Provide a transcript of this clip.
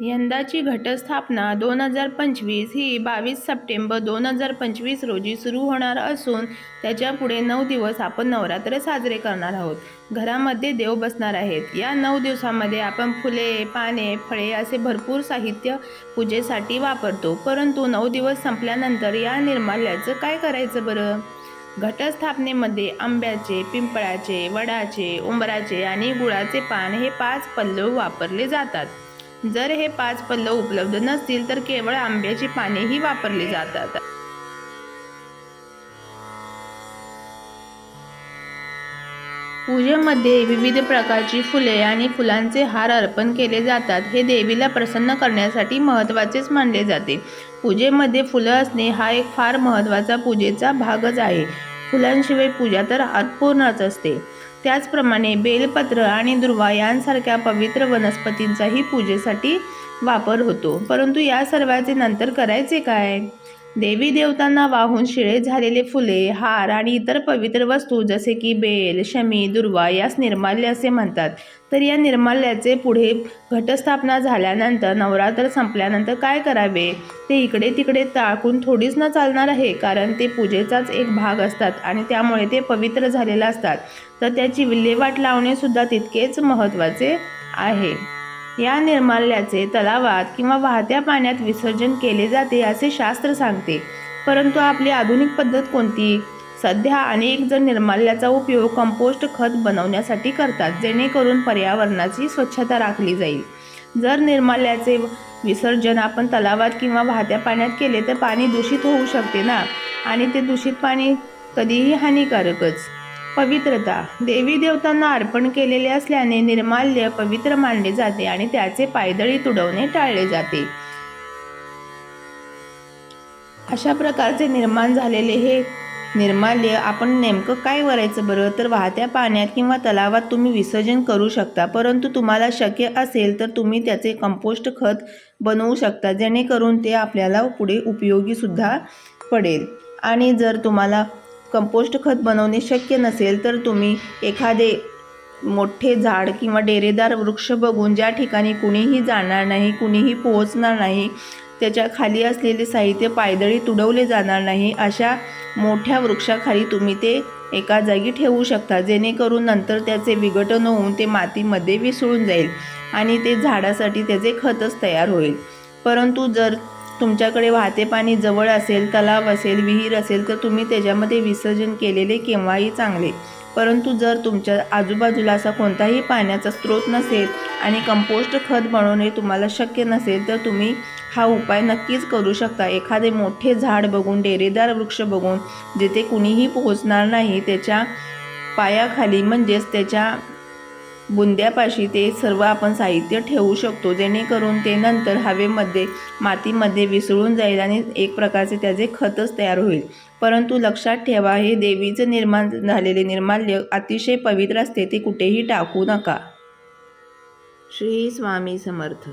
यंदाची घटस्थापना दोन हजार पंचवीस ही बावीस सप्टेंबर दोन हजार पंचवीस रोजी सुरू होणार असून त्याच्या पुढे नऊ दिवस आपण नवरात्र साजरे करणार आहोत. घरामध्ये देव बसणार आहेत. या नऊ दिवसामध्ये आपण फुले पाने फळे असे भरपूर साहित्य पूजेसाठी वापरतो. परंतु नऊ दिवस संपल्यानंतर या निर्माल्याचं काय करायचं बरं? घटस्थापनेमध्ये आंब्याचे पिंपळाचे वडाचे उंबराचे आणि गुळाचे पान हे पाच पल्लव वापरले जातात. जर हे पाच पल्लव उपलब्ध नसतील तर केवळ आंब्याची पानेही वापरली जातात. पूजेमध्ये विविध प्रकारची फुले आणि फुलांचे हार अर्पण केले जातात. हे देवीला प्रसन्न करण्यासाठी महत्त्वाचेच मानले जाते. पूजेमध्ये फुलं असणे हा एक फार महत्त्वाचा पूजेचा भागच आहे. फुलांशिवाय पूजा तर अपूर्णच असते. त्याचप्रमाणे बेलपत्र आणि दुर्वा यांसारख्या पवित्र वनस्पतींचाही पूजेसाठी वापर होतो. परंतु या सर्वाचे नंतर करायचे काय? देवी देवतांना वाहून शिळे झालेले फुले हार आणि इतर पवित्र वस्तू जसे की बेल शमी दुर्वा यास निर्माल्य असे म्हणतात. तर या निर्माल्याचे पुढे घटस्थापना झाल्यानंतर नवरात्र संपल्यानंतर काय करावे? ते इकडे तिकडे टाकून थोडीच न चालणार आहे कारण ते पूजेचाच एक भाग असतात आणि त्यामुळे ते पवित्र झालेले असतात. तर त्याची विल्हेवाट लावणे सुद्धा तितकेच महत्त्वाचे आहे. या निर्माल्याचे तलावात किंवा वाहत्या पाण्यात विसर्जन केले जाते असे शास्त्र सांगते. परंतु आपली आधुनिक पद्धत कोणती? सध्या अनेक जण निर्माल्याचा उपयोग कंपोस्ट खत बनवण्यासाठी करतात जेणेकरून पर्यावरणाची स्वच्छता राखली जाईल. जर निर्माल्याचे विसर्जन आपण तलावात किंवा वाहत्या पाण्यात केले तर पाणी दूषित होऊ शकते ना? आणि ते दूषित पाणी कधीही हानिकारकच. पवित्रता. देवी देवतांना अर्पण केलेले असल्याने निर्माल्य पवित्र मानले जाते आणि त्याचे पायदळी तुडवणे टाळले जाते. अशा प्रकारचे निर्माण झालेले हे निर्माल्य आपण नेमकं काय करायचं बरं? तर वाहत्या पाण्यात किंवा तलावात तुम्ही विसर्जन करू शकता परंतु तुम्हाला शक्य असेल तर तुम्ही त्याचे कंपोस्ट खत बनवू शकता जेणेकरून ते आपल्याला पुढे उपयोगीसुद्धा पडेल. आणि जर तुम्हाला कंपोस्ट खत बनवणे शक्य नसेल तर तुम्ही एखादे मोठे झाड किंवा डेरेदार वृक्ष बघून ज्या ठिकाणी कुणीही जाणार नाही कुणीही पोहोचणार नाही त्याच्याखाली असलेले साहित्य पायदळी तुडवले जाणार नाही अशा मोठ्या वृक्षाखाली तुम्ही ते एका जागी ठेवू शकता. जेणेकरून नंतर त्याचे विघटन होऊन ते मातीमध्ये मिसळून जाईल आणि ते झाडासाठी त्याचे खतच तयार होईल. परंतु जर तुमच्याकडे वाहते पाणी जवळ असेल तलाव असेल विहीर असेल तर तुम्ही त्याच्यामध्ये विसर्जन केलेले केव्हाही चांगले. परंतु जर तुमच्या आजूबाजूला असा कोणताही पाण्याचा स्रोत नसेल आणि कंपोस्ट खत बनवणे तुम्हाला शक्य नसेल तर तुम्ही हा उपाय नक्कीच करू शकता. एखादे मोठे झाड बघून डेरेदार वृक्ष बघून जिथे कुणीही पोहोचणार नाही त्याच्या पायाखाली म्हणजेच त्याच्या बुंद्यापाशी ते सर्व आपण साहित्य ठेवू शकतो. जेणेकरून ते नंतर हवेमध्ये मातीमध्ये विसळून जाईल आणि एक प्रकारचे त्याचे खतच तयार होईल. परंतु लक्षात ठेवा हे देवीचं निर्माण झालेले निर्माल्य अतिशय पवित्र असते ते कुठेही टाकू नका. श्री स्वामी समर्थ.